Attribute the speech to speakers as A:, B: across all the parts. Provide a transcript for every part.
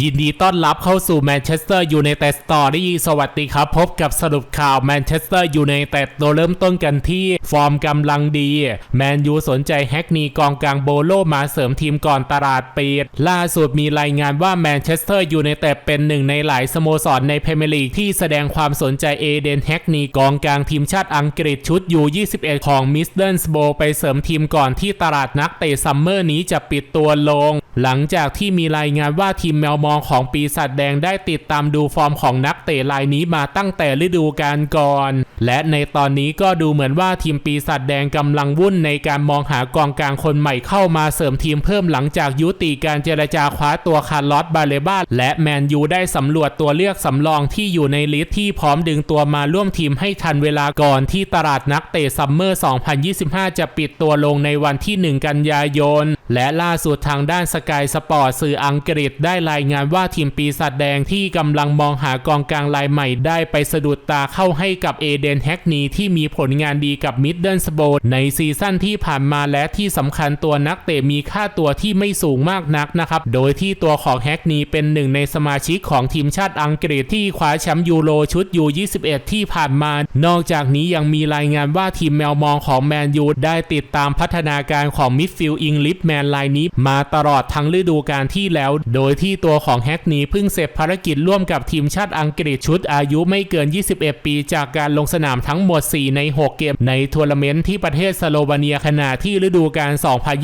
A: ยินดีต้อนรับเข้าสู่แมนเชสเตอร์ยูไนเต็ดสตอรี่สวัสดีครับ พบกับสรุปข่าวแมนเชสเตอร์ยูไนเต็ดโดยเริ่มต้นกันที่ ฟอร์มกำลังดี แมนยูสนใจแฮกนีกองกลางโบโลมาเสริมทีมก่อนตลาดปิดล่าสุดมีรายงานว่าแมนเชสเตอร์ยูไนเต็ดเป็นหนึ่งในหลายสโมสรในพรีเมียร์ลีกที่แสดงความสนใจเอเดนแฮกนีกองกลางทีมชาติอังกฤษชุดยู21ของมิสเดิลสโบไปเสริมทีมก่อนที่ตลาดนักเตะซัมเมอร์นี้จะปิดตัวลง หลังจากที่มีรายงานว่าทีมแมวมองของปีศาจแดงได้ติดตามดูฟอร์มของนักเตะรายนี้มาตั้งแต่ฤดูกาลก่อน และในตอนนี้ก็ดูเหมือนว่าทีมปีศาจแดงกำลังวุ่นในการมองหากองกลางคนใหม่เข้ามาเสริมทีมเพิ่มหลังจากยุติการเจรจาคว้าตัวคาร์ลอสบาเลบาและแมนยูได้สำรวจตัวเลือกสำรองที่อยู่ในลิสต์ที่พร้อมดึงตัวมาร่วมทีมให้ทันเวลาก่อนที่ตลาดนักเตะซัมเมอร์ 2025 จะปิดตัวลงในวันที่ 1 กันยายนและล่าสุดทางด้านสกายสปอร์ตสื่ออังกฤษได้รายงานว่าทีมปีศาจแดงที่กำลังมองหากองกลางรายใหม่ได้ไปสะดุดตาเข้าให้กับเอเดนแฮกนีที่มีผลงานดีกับมิดเดิลสโบในซีซั่นที่ผ่านมาและที่สำคัญตัวนักเตะมีค่าตัวที่ไม่สูงมากนักนะครับ โดยที่ตัวของแฮกนีเป็นหนึ่งในสมาชิกของทีมชาติอังกฤษที่คว้าแชมป์ยูโรชุดยู21ที่ผ่านมา นอกจากนี้ยังมีรายงานว่าทีมแมวมองของแมนยูได้ติดตามพัฒนาการของมิดฟิลด์อิงลิฟแมมนไลน์นี้มาตลอดทั้งฤดูกาลที่แล้ว โดยที่ตัวของแฮกนี้เพิ่งเสร็จภารกิจร่วมกับทีมชาติอังกฤษชุดอายุไม่เกิน 21 ปีจากการลงสนามทั้งหมด 4 ใน 6 เกม ในทัวร์นาเมนต์ที่ประเทศสโลวาเนียขณะที่ฤดูกาล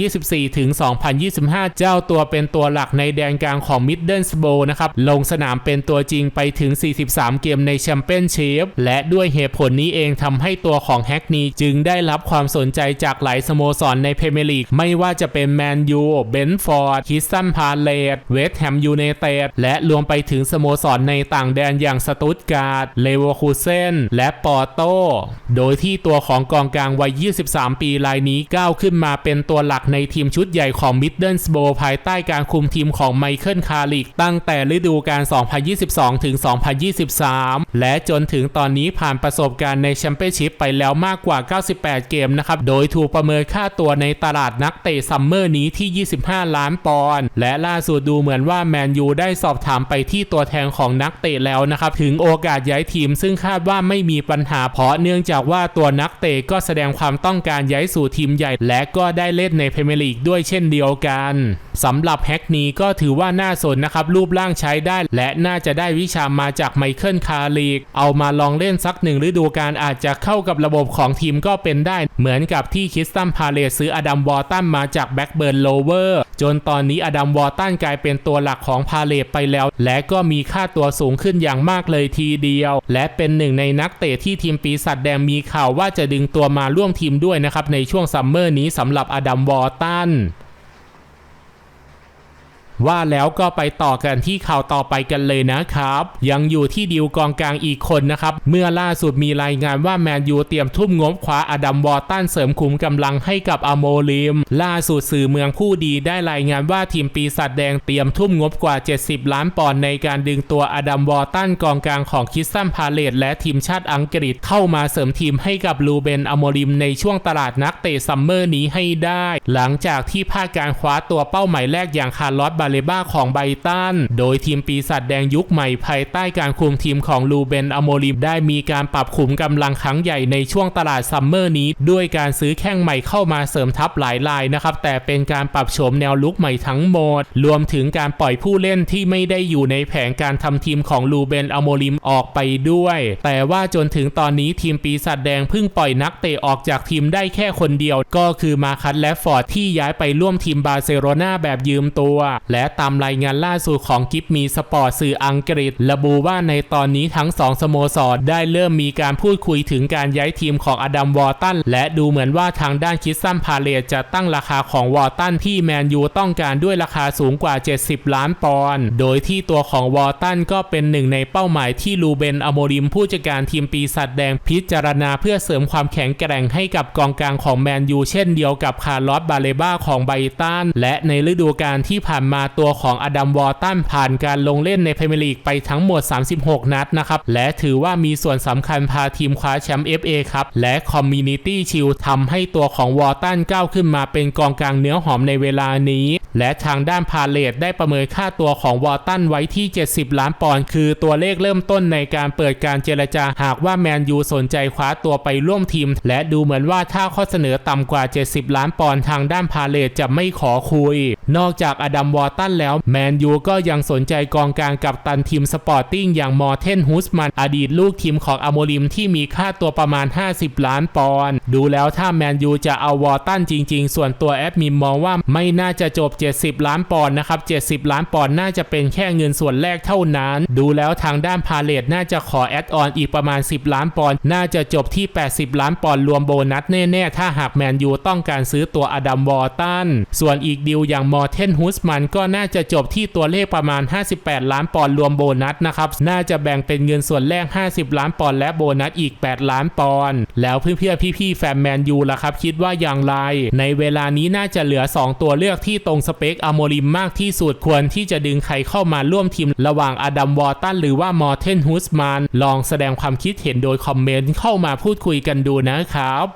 A: 2024 ถึง 2025 เจ้าตัวเป็นตัวหลักในแดนกลางของมิดเดิลสโบนะครับ ลงสนามเป็นตัวจริงไปถึง 43 เกมในแชมเปี้ยนชิพและด้วยเหตุผลนี้เองทำให้ตัวของแฮกนี้จึงได้รับความสนใจจากหลายสโมสรในพรีเมียร์ลีกไม่ว่าจะเป็นแมแมนยู เบนฟอร์ด คิสตันพาเลต เวสต์แฮมยูไนเต็ด และรวมไปถึงสโมสรในต่างแดนอย่างสตุตการ์ด เลเวอร์คูเซน และปอร์โต โดยที่ตัวของกองกลางวัย 23 ปีรายนี้ก้าวขึ้นมาเป็นตัวหลักในทีมชุดใหญ่ของมิดเดิลสโบภายใต้การคุมทีมของไมเคิล คาริก ตั้งแต่ฤดูกาล 2022 ถึง 2023 และจนถึงตอนนี้ผ่านประสบการณ์ในแชมเปี้ยนชิพไปแล้วมากกว่า 98 เกมนะครับ โดยถูกประเมินค่าตัวในตลาดนักเตะซัมเมอร์นี้ที่ 25 ล้านปอนด์และล่าสุดดูเหมือนว่าแมนยูได้สอบถามไปที่ตัวแทนของนักเตะแล้วนะครับ ถึงโอกาสย้ายทีมซึ่งคาดว่าไม่มีปัญหาเพราะเนื่องจากว่าตัวนักเตะก็แสดงความต้องการย้ายสู่ทีมใหญ่ และก็ได้เล่นในพรีเมียร์ลีกด้วยเช่นเดียวกันสำหรับแฮกนี้ก็ถือว่าน่าสนนะครับ รูปร่างใช้ได้ และน่าจะได้วิชามาจากไมเคิลคาริกเอามาลองเล่นสักหนึ่งฤดูกาลอาจจะเข้ากับระบบของทีมก็เป็นได้ เหมือนกับที่คิสตันพาเลตซื้ออดัมวอร์ตันมาจากแบ็กเบิร์นโลเวอร์ จนตอนนี้อดัมวอร์ตันกลายเป็นตัวหลักของพาเลตไปแล้ว และก็มีค่าตัวสูงขึ้นอย่างมากเลยทีเดียว และเป็นหนึ่งในนักเตะที่ทีมปีศาจแดงมีข่าวว่าจะดึงตัวมาร่วมทีมด้วยนะครับในช่วงซัมเมอร์นี้สำหรับอดัมวอร์ตัน ว่าแล้วก็ไปต่อกันที่ข่าวต่อไปกันเลยนะครับ ยังอยู่ที่ดิวกองกลางอีกคนนะครับ เมื่อล่าสุดมีรายงานว่าแมนยูเตรียมทุ่มงบคว้าอดัมวอร์ตันเสริมขุมกำลังให้กับอโมลิม ล่าสุดสื่อเมืองผู้ดีได้รายงานว่าทีมปีศาจแดงเตรียมทุ่มงบกว่า 70 ล้านปอนด์ในการดึงตัวอดัมวอร์ตันกองกลางของคิสซัมพาเลตและทีมชาติอังกฤษเข้ามาเสริมทีมให้กับลูเบนอโมลิมในช่วงตลาดนักเตะซัมเมอร์นี้ให้ได้ หลังจากที่พลาดการคว้าตัวเป้าหมายแรกอย่างคาร์ลอสบาเลบ้าของไบตัน โดยทีมปีศาจแดงยุคใหม่ภายใต้การคุมทีมของลูเบนอโมลิมได้มีการปรับขุมกำลังครั้งใหญ่ในช่วงตลาดซัมเมอร์นี้ ด้วยการซื้อแข้งใหม่เข้ามาเสริมทัพหลายรายนะครับ แต่เป็นการปรับโฉมแนวลุกใหม่ทั้งหมด รวมถึงการปล่อยผู้เล่นที่ไม่ได้อยู่ในแผนการทำทีมของลูเบนอโมลิมออกไปด้วย แต่ว่าจนถึงตอนนี้ทีมปีศาจแดงเพิ่งปล่อยนักเตะออกจากทีมได้แค่คนเดียว ก็คือมาคัตและฟอร์ดที่ย้ายไปร่วมทีมบาร์เซโลนาแบบยืมตัว และและตามรายงานล่าสุดของกิฟมีสปอร์ตสื่ออังกฤษ ระบุว่าในตอนนี้ทั้งสองสโมสรได้เริ่มมีการพูดคุยถึงการย้ายทีมของอดัมวอร์ตันและดูเหมือนว่าทางด้านคิสซัมพาเลตจะตั้งราคาของวอร์ตันที่แมนยูต้องการด้วยราคาสูงกว่า 70 ล้านปอนด์โดยที่ตัวของวอร์ตันก็เป็นหนึ่งในเป้าหมายที่ลูเบนอโมริมผู้จัดการทีมปีศาจแดงพิจารณาเพื่อเสริมความแข็งแกร่งให้กับกองกลางของแมนยูเช่นเดียวกับคาร์ลอสบาเลบ้าของไบตันและในฤดูกาลที่ผ่านมาตัวของอดัมวอร์ตันผ่านการลงเล่นในพรีเมียร์ลีกไปทั้งหมด 36 นัดนะครับและถือว่ามีส่วนสำคัญพาทีมคว้าแชมป์ FA ครับและคอมมูนิตี้ชิลทำให้ตัวของวอร์ตันก้าวขึ้นมาเป็นกองกลางเนื้อหอมในเวลานี้ และทางด้านพาเลตได้ประเมินค่าตัวของวอร์ตันไว้ที่ 70 ล้านปอนด์คือตัวเลขเริ่มต้นในการเปิดการเจรจาหากว่าแมนยูสนใจคว้าตัวไปร่วมทีม และดูเหมือนว่าถ้าข้อเสนอต่ำกว่า 70 ล้านปอนด์ทางด้านพาเลตจะไม่ขอคุย นอกจากอดัมวอร์ตันแล้วแมนยูก็ยังสนใจกองกลางกับตันทีมสปอร์ติ้งอย่างมอร์เทนฮุสมันอดีตลูกทีมของอโมริมที่มีค่าตัวประมาณ 50 ล้านปอนด์ดูแล้วถ้าแมนยูจะเอาวอร์ตันจริง ๆ ส่วนตัวแอดมินมองว่าไม่น่าจะจบ70 ล้านปอนด์นะครับ 70 ล้านปอนด์น่าจะเป็นแค่เงินส่วนแรกเท่านั้น ดูแล้วทางด้านพาเลตน่าจะขอแอดออนอีกประมาณ 10 ล้านปอนด์น่าจะจบที่ 80 ล้านปอนด์รวมโบนัสแน่ ๆ ถ้าหากแมนยูต้องการซื้อตัวอดัมวอร์ตันส่วนอีกดีลอย่างมอร์เทนฮุสมันก็น่าจะจบที่ตัวเลขประมาณ 58 ล้านปอนด์รวมโบนัสนะครับน่าจะแบ่งเป็นเงินส่วนแรก 50 ล้านปอนด์และโบนัสอีก 8 ล้านปอนด์แล้วเพื่อนๆพี่ๆแฟนแมนยูล่ะครับ คิดว่าอย่างไร ในเวลานี้น่าจะเหลือ 2 ตัวเลือกที่ตรงสเปคอโมริมมากที่สุดควรที่จะดึงใครเข้ามาร่วมทีมระหว่างอดัมวอร์ตันหรือว่ามอร์เทนฮุสมานลองแสดงความคิดเห็นโดยคอมเมนต์เข้ามาพูดคุยกันดูนะครับ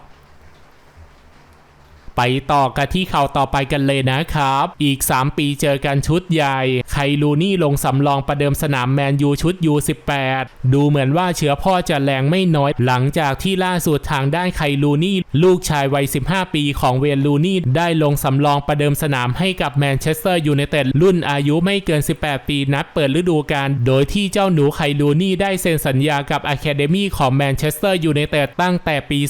A: ไปต่อกันที่ข่าวต่อไปกันเลยนะครับ อีก 3 ปีเจอกันชุดใหญ่ ไคลูนี่ลงสำรองประเดิมสนามแมนยูชุด U18 ดูเหมือนว่าเชื้อพ่อจะแรงไม่น้อย หลังจากที่ล่าสุดทางด้านไคลูนี่ ลูกชายวัย 15 ปีของเวนลูนี่ ได้ลงสำรองประเดิมสนามให้กับแมนเชสเตอร์ยูไนเต็ดรุ่นอายุไม่เกิน 18 ปีนัดเปิดฤดูกาลโดยที่เจ้าหนูไคลูนี่ได้เซ็นสัญญากับอะคาเดมี่ของแมนเชสเตอร์ยูไนเต็ดตั้งแต่ปี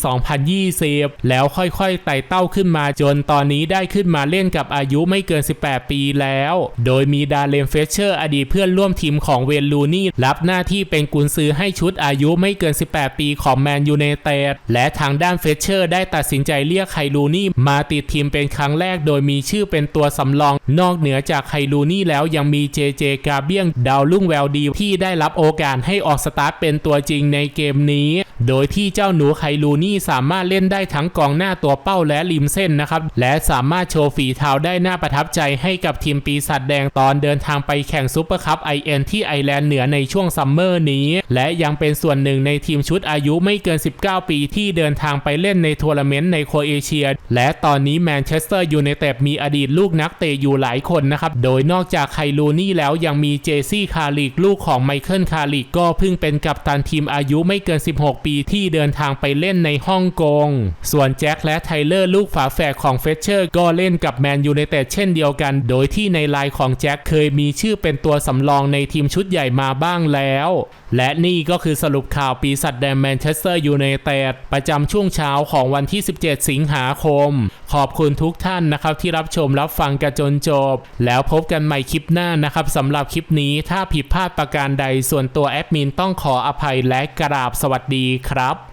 A: 2020 แล้วค่อยๆไต่เต้าขึ้นมาจนตอนนี้ได้ขึ้นมาเล่นกับอายุไม่เกิน 18 ปีแล้ว โดยมีดาเลมเฟเชอร์อดีตเพื่อนร่วมทีมของเวนลูนี่ รับหน้าที่เป็นกุนซือให้ชุดอายุไม่เกิน 18 ปีของแมนยูไนเต็ดและทางด้านเฟเชอร์ได้ตัดสินใจเรียกไคลูนี่มาติดทีมเป็นครั้งแรกโดยมีชื่อเป็นตัวสำรอง นอกเหนือจากไคลูนี่แล้วยังมีเจเจกาเบียงดาวรุ่งแววดีที่ได้รับโอกาสให้ออกสตาร์ทเป็นตัวจริงในเกมนี้ โดยที่เจ้าหนูไคลูนี่สามารถเล่นได้ทั้งกองหน้าตัวเป้าและริมเส้นนะครับ และสามารถโชว์ฝีเท้าได้น่าประทับใจให้กับทีมปีศาจแดงตอนเดินทางไปแข่งซูเปอร์คัพไอเอ็นที่ไอแลนด์เหนือในช่วงซัมเมอร์นี้ และยังเป็นส่วนหนึ่งในทีมชุดอายุไม่เกิน 19 ปีที่เดินทางไปเล่นในทัวร์นาเมนต์ในโครเอเชีย และตอนนี้แมนเชสเตอร์ยูไนเต็ดมีอดีตลูกนักเตะอยู่หลายคนนะครับ โดยนอกจากไคลูนี่แล้วยังมีเจซี่คาริกลูกของไมเคิลคาริกก็เพิ่งเป็นกัปตันทีมอายุไม่เกิน 16 ปีที่เดินทางไปเล่นในฮ่องกง ส่วนแจ็คและไทเลอร์ลูกฝาแฝดของเฟเชอร์ก็เล่นกับแมนยูในแต่เช่นเดียวกัน โดยที่ในไลน์ของแจ็คเคยมีชื่อเป็นตัวสำรองในทีมชุดใหญ่มาบ้างแล้ว และนี่ก็คือสรุปข่าวปีศาจแดงแมนเชสเตอร์ยูไนเต็ดประจำช่วงเช้าของวันที่ 17 สิงหาคม ขอบคุณทุกท่านนะครับที่รับชมรับฟังกันจนจบ แล้วพบกันใหม่คลิปหน้านะครับสำหรับคลิปนี้ถ้าผิดพลาดประการใดส่วนตัวแอดมินต้องขออภัยและกราบสวัสดีครับ